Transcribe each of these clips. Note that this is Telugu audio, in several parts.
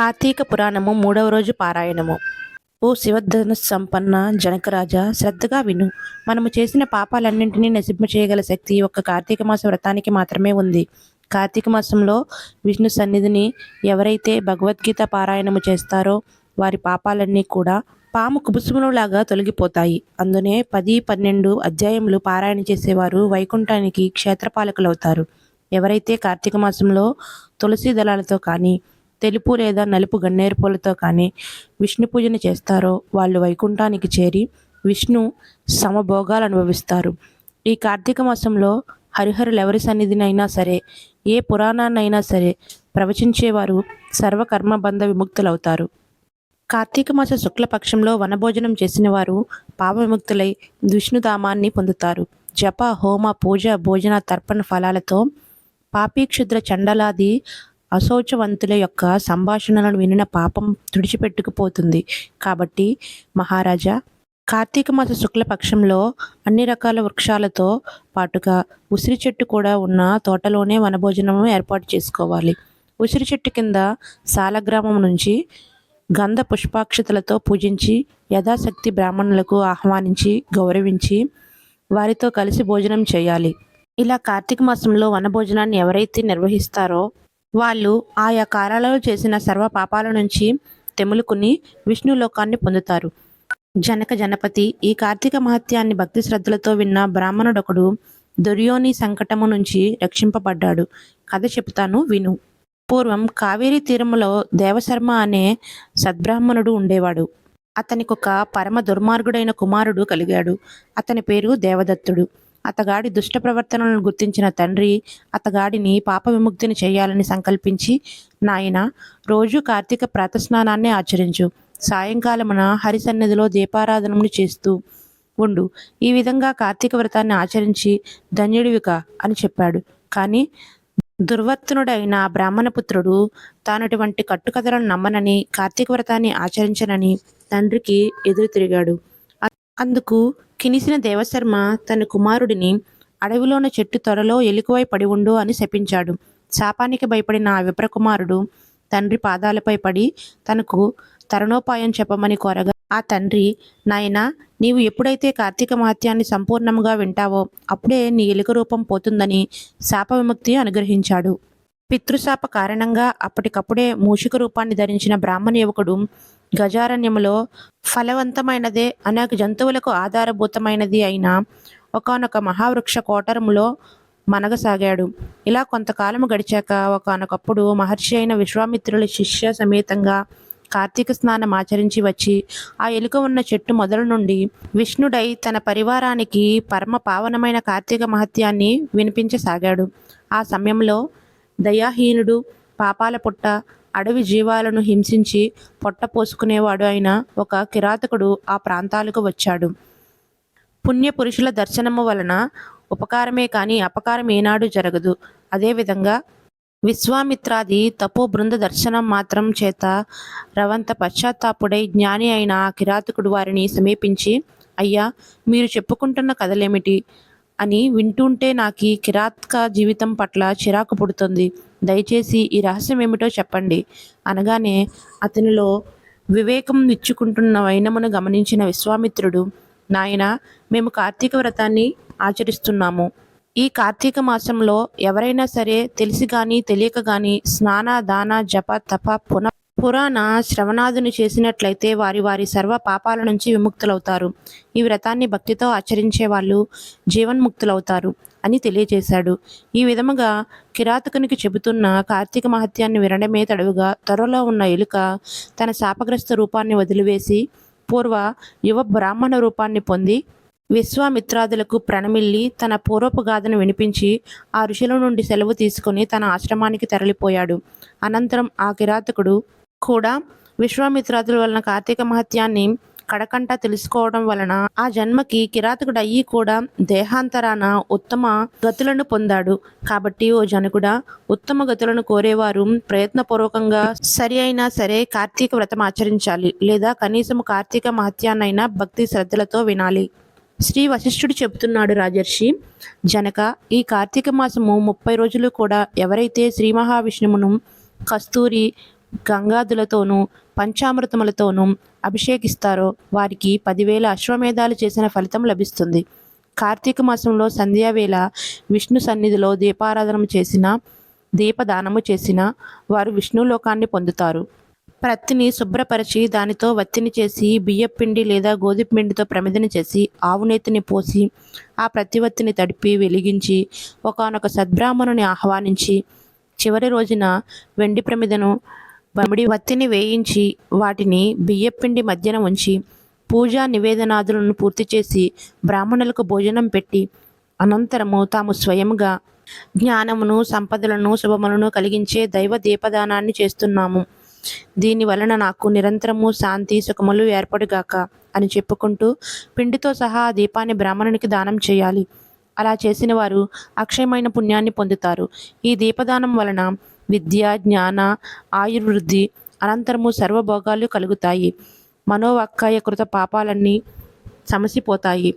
కార్తీక పురాణము మూడవ రోజు పారాయణము. ఓ శివధను సంపన్న జనకరాజ శ్రద్ధగా విను. మనము చేసిన పాపాలన్నింటినీ నశింప చేయగల శక్తి ఒక్క కార్తీక మాస వ్రతానికి మాత్రమే ఉంది. కార్తీక మాసంలో విష్ణు సన్నిధిని ఎవరైతే భగవద్గీత పారాయణము చేస్తారో వారి పాపాలన్నీ కూడా పాము కుబుసములాగా తొలగిపోతాయి. అందునే పది పన్నెండు అధ్యాయములు పారాయణ చేసేవారు వైకుంఠానికి క్షేత్రపాలకులవుతారు. ఎవరైతే కార్తీక మాసంలో తులసి దళాలతో కానీ తెలుపు లేదా నలుపు గన్నేరు పూలతో కానీ విష్ణు పూజను చేస్తారో వాళ్ళు వైకుంఠానికి చేరి విష్ణు సమభోగాలు అనుభవిస్తారు. ఈ కార్తీక మాసంలో హరిహరులు ఎవరి సన్నిధినైనా సరే ఏ పురాణాన్నైనా సరే ప్రవచించేవారు సర్వకర్మబంధ విముక్తులవుతారు. కార్తీక మాస శుక్లపక్షంలో వనభోజనం చేసిన వారు పాప విముక్తులై విష్ణుధామాన్ని పొందుతారు. జప హోమ పూజ భోజన తర్పణ ఫలాలతో పాపీక్షుద్ర చండలాది అశౌచవంతుల యొక్క సంభాషణలను వినిన పాపం తుడిచిపెట్టుకుపోతుంది. కాబట్టి మహారాజా కార్తీక మాస శుక్లపక్షంలో అన్ని రకాల వృక్షాలతో పాటుగా ఉసిరి చెట్టు కూడా ఉన్న తోటలోనే వనభోజనము ఏర్పాటు చేసుకోవాలి. ఉసిరి చెట్టు కింద సాలగ్రామం నుంచి గంధ పుష్పాక్షతలతో పూజించి యథాశక్తి బ్రాహ్మణులకు ఆహ్వానించి గౌరవించి వారితో కలిసి భోజనం చేయాలి. ఇలా కార్తీక మాసంలో వనభోజనాన్ని ఎవరైతే నిర్వహిస్తారో వాళ్ళు ఆయా కాలాలలో చేసిన సర్వ పాపాల నుంచి తెములుకుని విష్ణు లోకాన్ని పొందుతారు. జనక జనపతి ఈ కార్తీక మహత్యాన్ని భక్తి శ్రద్ధలతో విన్న బ్రాహ్మణుడొకడు దుర్యోని సంకటము నుంచి రక్షింపబడ్డాడు. కథ చెప్తాను విను. పూర్వం కావేరీ తీరములో దేవశర్మ అనే సద్బ్రాహ్మణుడు ఉండేవాడు. అతనికి ఒక పరమ దుర్మార్గుడైన కుమారుడు కలిగాడు. అతని పేరు దేవదత్తుడు. అతగాడి దుష్ట ప్రవర్తనలను గుర్తించిన తండ్రి అతగాడిని పాప విముక్తిని చేయాలని సంకల్పించి నాయన రోజు కార్తీక ప్రాతస్నానాన్ని ఆచరించు. సాయంకాలమున హరి సన్నిధిలో దీపారాధనములు చేస్తూ ఉండు. ఈ విధంగా కార్తీక వ్రతాన్ని ఆచరించి ధన్యుడివిక అని చెప్పాడు. కానీ దుర్వర్తనుడైన బ్రాహ్మణపుత్రుడు తానటువంటి కట్టుకథలను నమ్మనని కార్తీక వ్రతాన్ని ఆచరించనని తండ్రికి ఎదురు తిరిగాడు. అందుకు కినిసిన దేవశర్మ తన కుమారుడిని అడవిలోని చెట్టు త్వరలో ఎలుకవై పడి ఉండు అని శపించాడు. శాపానికి భయపడిన ఆ విప్రకుమారుడు తండ్రి పాదాలపై పడి తనకు తరుణోపాయం చెప్పమని కోరగా ఆ తండ్రి నాయనా నీవు ఎప్పుడైతే కార్తీక మహత్యాన్ని సంపూర్ణంగా వింటావో అప్పుడే నీ ఎలుక రూపం పోతుందని శాప విముక్తి అనుగ్రహించాడు. పితృశాప కారణంగా అప్పటికప్పుడే మూషిక రూపాన్ని ధరించిన బ్రాహ్మణ యువకుడు గజారణ్యములో ఫలవంతమైనదే అనేక జంతువులకు ఆధారభూతమైనది అయిన ఒకానొక మహావృక్ష కోటరములో మనగసాగాడు. ఇలా కొంతకాలము గడిచాక ఒకానొకప్పుడు మహర్షి అయిన విశ్వామిత్రుల శిష్య సమేతంగా కార్తీక స్నానం ఆచరించి వచ్చి ఆ ఎలుక ఉన్న చెట్టు మొదలు నుండి విష్ణుడై తన పరివారానికి పరమ పావనమైన కార్తీక మహత్యాన్ని వినిపించసాగాడు. ఆ సమయంలో దయాహీనుడు పాపాల పుట్ట అడవి జీవాలను హింసించి పొట్ట పోసుకునేవాడు అయిన ఒక కిరాతకుడు ఆ ప్రాంతాలకు వచ్చాడు. పుణ్యపురుషుల దర్శనము వలన ఉపకారమే కానీ అపకారం ఏనాడు జరగదు. అదేవిధంగా విశ్వామిత్రాది తపో బృంద దర్శనం మాత్రం చేత రవంత పశ్చాత్తాపుడై జ్ఞాని అయిన ఆ కిరాతకుడు వారిని సమీపించి అయ్యా మీరు చెప్పుకుంటున్న కథలేమిటి అని వింటుంటే నాకు కిరాతక జీవితం పట్ల చిరాకు పుడుతుంది. దయచేసి ఈ రహస్యం ఏమిటో చెప్పండి. అనగానే అతనిలో వివేకం ఇచ్చుకుంటున్న వైనమును గమనించిన విశ్వామిత్రుడు నాయన మేము కార్తీక వ్రతాన్ని ఆచరిస్తున్నాము. ఈ కార్తీక మాసంలో ఎవరైనా సరే తెలిసి కానీ తెలియక కానీ స్నాన దాన జప తప పున పురాణ శ్రవణాదుని చేసినట్లయితే వారి వారి సర్వ పాపాల నుంచి విముక్తులవుతారు. ఈ వ్రతాన్ని భక్తితో ఆచరించే వాళ్ళు జీవన్ముక్తులవుతారు. అని తెలియజేశాడు. ఈ విధముగా కిరాతకునికి చెబుతున్న కార్తీక మహత్యాన్ని వినడమే తడవుగా త్వరలో ఉన్న ఎలుక తన శాపగ్రస్త రూపాన్ని వదిలివేసి పూర్వ యువ బ్రాహ్మణ రూపాన్ని పొంది విశ్వామిత్రాదులకు ప్రణమిల్లి తన పూర్వపు గాథను వినిపించి ఆ ఋషుల నుండి సెలవు తీసుకుని తన ఆశ్రమానికి తరలిపోయాడు. అనంతరం ఆ కిరాతకుడు కూడా విశ్వామిత్రాదుల వలన కార్తీక మహత్యాన్ని కడకంట తెలుసుకోవడం వలన ఆ జన్మకి కిరాతకుడు అయ్యి కూడా దేహాంతరాన ఉత్తమ గతులను పొందాడు. కాబట్టి ఓ జనకుడా ఉత్తమ గతులను కోరేవారు ప్రయత్నపూర్వకంగా సరి అయినా సరే కార్తీక వ్రతం ఆచరించాలి లేదా కనీసం కార్తీక మహత్యాన్నైనా భక్తి శ్రద్ధలతో వినాలి. శ్రీ వశిష్ఠుడు చెబుతున్నాడు రాజర్షి జనక ఈ కార్తీక మాసము ముప్పై రోజులు కూడా ఎవరైతే శ్రీ మహావిష్ణువును కస్తూరి గంగాదులతోనూ పంచామృతములతోనూ అభిషేకిస్తారో వారికి పదివేల అశ్వమేధాలు చేసిన ఫలితం లభిస్తుంది. కార్తీక మాసంలో సంధ్యావేళ విష్ణు సన్నిధిలో దీపారాధన చేసిన దీపదానము చేసిన వారు విష్ణులోకాన్ని పొందుతారు. ప్రత్తిని శుభ్రపరిచి దానితో వత్తిని చేసి బియ్యపిండి లేదా గోధుమ పిండితో ప్రమిదన చేసి ఆవునేతిని పోసి ఆ ప్రతి వత్తిని తడిపి వెలిగించి ఒకానొక సద్బ్రాహ్మణుని ఆహ్వానించి చివరి రోజున వెండి ప్రమిదను బమిడి వత్తిని వేయించి వాటిని బియ్యపిండి మధ్యన ఉంచి పూజా నివేదనాదులను పూర్తి చేసి బ్రాహ్మణులకు భోజనం పెట్టి అనంతరము తాము స్వయంగా జ్ఞానమును సంపదలను శుభములను కలిగించే దైవ దీపదానాన్ని చేస్తున్నాము. దీని వలన నాకు నిరంతరము శాంతి సుఖములు ఏర్పడుగాక అని చెప్పుకుంటూ పిండితో సహా ఆ దీపాన్ని బ్రాహ్మణునికి దానం చేయాలి. అలా చేసిన వారు అక్షయమైన పుణ్యాన్ని పొందుతారు. ఈ దీపదానం వలన విద్య జ్ఞాన ఆయుర్వృద్ధి అనంతరము సర్వభోగాలు కలుగుతాయి. మనోవాక్కాయ కృత పాపాలన్నీ సమసిపోతాయి.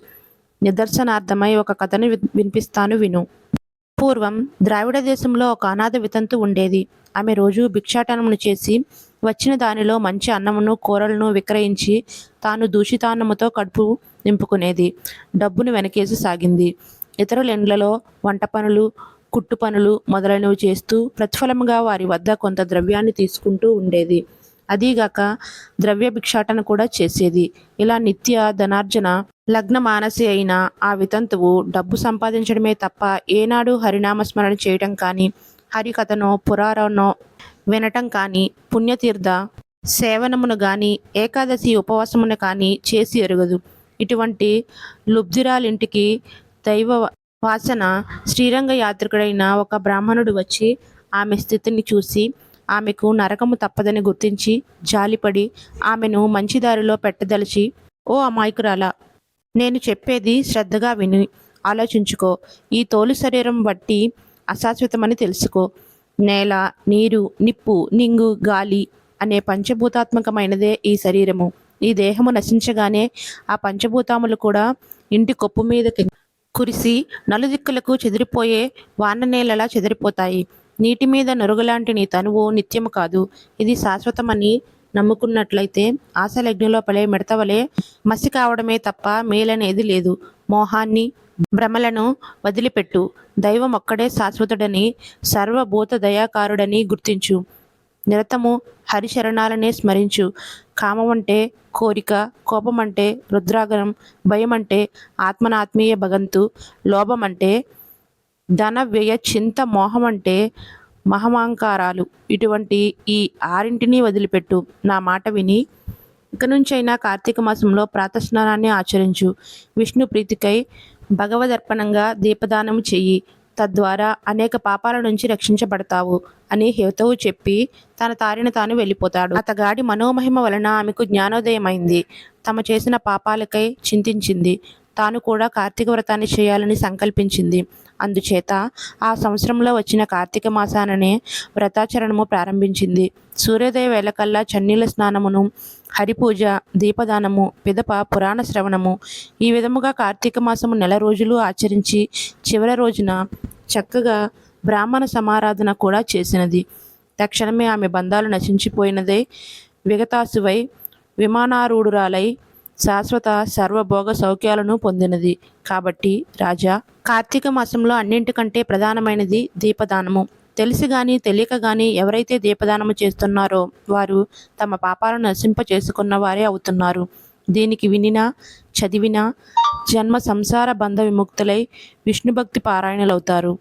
నిదర్శనార్థమై ఒక కథను వినిపిస్తాను విను. పూర్వం ద్రావిడ దేశంలో ఒక అనాథ వితంతు ఉండేది. ఆమె రోజు భిక్షాటనమును చేసి వచ్చిన దానిలో మంచి అన్నమును కూరలను విక్రయించి తాను దూషితాన్నముతో కడుపు నింపుకునేది. డబ్బును వెనకేసి సాగింది. ఇతరుల ఇండ్లలో వంట పనులు కుట్టు పనులు మొదలైనవి చేస్తూ ప్రతిఫలముగా వారి వద్ద కొంత ద్రవ్యాన్ని తీసుకుంటూ ఉండేది. అదీగాక ద్రవ్య భిక్షాటన కూడా చేసేది. ఇలా నిత్య ధనార్జన లగ్న మానసి అయిన ఆ వితంతువు డబ్బు సంపాదించడమే తప్ప ఏనాడు హరినామస్మరణ చేయటం కానీ హరికథనో పురాణనో వినటం కానీ పుణ్యతీర్థ సేవనమును కానీ ఏకాదశి ఉపవాసమును కానీ చేసి ఎరగదు. ఇటువంటి లుబ్ధిరాలింటికి దైవ వాసన శ్రీరంగ యాత్రికుడైన ఒక బ్రాహ్మణుడు వచ్చి ఆమె స్థితిని చూసి ఆమెకు నరకము తప్పదని గుర్తించి జాలిపడి ఆమెను మంచి దారిలో పెట్టదలిచి ఓ అమాయకురాలా నేను చెప్పేది శ్రద్ధగా విని ఆలోచించుకో. ఈ తోలు శరీరం బట్టి అశాశ్వతమని తెలుసుకో. నేల నీరు నిప్పు నింగు గాలి అనే పంచభూతాత్మకమైనదే ఈ శరీరము. ఈ దేహము నశించగానే ఆ పంచభూతములు కూడా ఇంటి కొప్పు మీదకి కురిసి నలుదిక్కులకు చెదిరిపోయే వాన నేలలా చెదిరిపోతాయి. నీటి మీద నొరుగులాంటి నీ తనువు నిత్యము కాదు. ఇది శాశ్వతమని నమ్ముకున్నట్లయితే ఆశలగ్నిలో పలే మిడతవలే మసి కావడమే తప్ప మేలనేది లేదు. మోహాన్ని భ్రమలను వదిలిపెట్టు. దైవం ఒక్కడే శాశ్వతుడని సర్వభూత దయాకారుడని గుర్తించు. నిరతము హరిశరణాలనే స్మరించు. కామం అంటే కోరిక కోపం అంటే రుద్రాగరం భయం అంటే ఆత్మనాత్మీయ భగంతు లోభం అంటే ధన వ్యయ చింత మోహం అంటే మహమాంకారాలు. ఇటువంటి ఈ ఆరింటిని వదిలిపెట్టు. నా మాట విని ఇక నుంచైనా కార్తీక మాసంలో ప్రాతస్నానాన్ని ఆచరించు. విష్ణు ప్రీతికై భగవదర్పణంగా దీపదానం చెయ్యి. తద్వారా అనేక పాపాల నుంచి రక్షించబడతావు అని హేతువు చెప్పి తన తారిన తాను వెళ్ళిపోతాడు. అతగాడి మనోమహిమ వలన ఆమెకు జ్ఞానోదయమైంది. తమ చేసిన పాపాలకై చింతించింది. తాను కూడా కార్తీక వ్రతాన్ని చేయాలని సంకల్పించింది. అందుచేత ఆ సంవత్సరంలో వచ్చిన కార్తీక మాసాననే వ్రతాచరణము ప్రారంభించింది. సూర్యోదయ వేళకల్లా చన్నీల స్నానమును హరిపూజ దీపదానము పిదప పురాణ శ్రవణము ఈ విధముగా కార్తీక మాసము నెల రోజులు ఆచరించి చివరి రోజున చక్కగా బ్రాహ్మణ సమారాధన కూడా చేసినది. తక్షణమే ఆమె బంధాలు నశించిపోయినదే. విగతాసువై విమానారూఢురాలై శాశ్వత సర్వభోగ సౌఖ్యాలను పొందినది. కాబట్టి రాజా కార్తీక మాసంలో అన్నింటికంటే ప్రధానమైనది దీపదానము. తెలిసి గాని తెలియక గాని ఎవరైతే దీపదానము చేస్తున్నారో వారు తమ పాపాలను నశింప చేసుకున్న వారే అవుతున్నారు. దీనికి వినినా చదివినా జన్మ సంసార బంధ విముక్తులై విష్ణుభక్తి పారాయణలవుతారు.